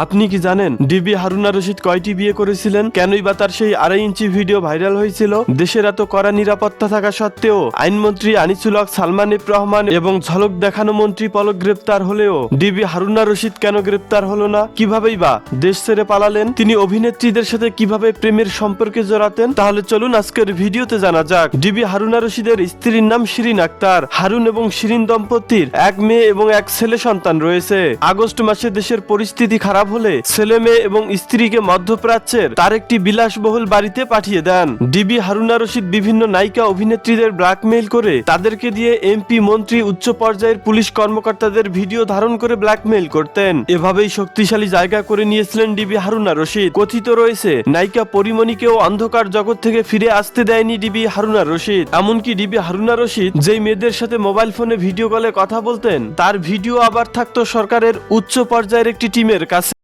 আপনি কি জানেন, ডিবি হারুনা রশিদ কয়টি বিয়ে করেছিলেন? কেনই বা তার সেই আড়াই ইঞ্চি ভিডিও ভাইরাল হয়েছিল? দেশের এত কড়া নিরাপত্তা থাকা সত্ত্বেও আইনমন্ত্রী আনিসুল হক, সালমান রহমান এবং ঝলক দেখানো মন্ত্রী পলক গ্রেপ্তার হলেও ডিবি হারুনা রশিদ কেন গ্রেপ্তার হলো না? কিভাবেই বা দেশ ছেড়ে পালালেন? তিনি অভিনেত্রীদের সাথে কীভাবে প্রেমের সম্পর্কে জড়াতেন? তাহলে চলুন আজকের ভিডিওতে জানা যাক, ডিবি হারুনা রশিদের স্ত্রীর নাম শিরিন আক্তার। হারুন এবং শিরিন দম্পতির এক মেয়ে এবং এক ছেলে সন্তান রয়েছে। আগস্ট মাসে দেশের পরিস্থিতি খারাপ হলে ছেলে মেয়ে এবং স্ত্রীকে মধ্যপ্রাচ্যের তার একটি বিলাসবহুল বাড়িতে পাঠিয়ে দেন। ডিবি হারুনা রশিদ বিভিন্ন নায়িকা অভিনেত্রীদের ব্ল্যাকমেইল করে তাদেরকে দিয়ে এমপি, মন্ত্রী, উচ্চ পর্যায়ের পুলিশ কর্মকর্তাদের ভিডিও ধারণ করে ব্ল্যাকমেইল করতেন। এভাবেই শক্তিশালী জায়গা করে নিয়েছিলেন ডিবি হারুনা রশিদ। কথিত রয়েছে, নায়িকা পরিমণিকেও অন্ধকার জগৎ থেকে ফিরে আসতে দেয়নি ডিবি হারুনা রশিদ। এমনকি ডিবি হারুনা রশিদ যেই মেয়েদের সাথে মোবাইল ফোনে ভিডিও কলে কথা বলতেন, তার ভিডিও আবার থাকতো সরকারের উচ্চ পর্যায়ের একটি টিমের কাছে।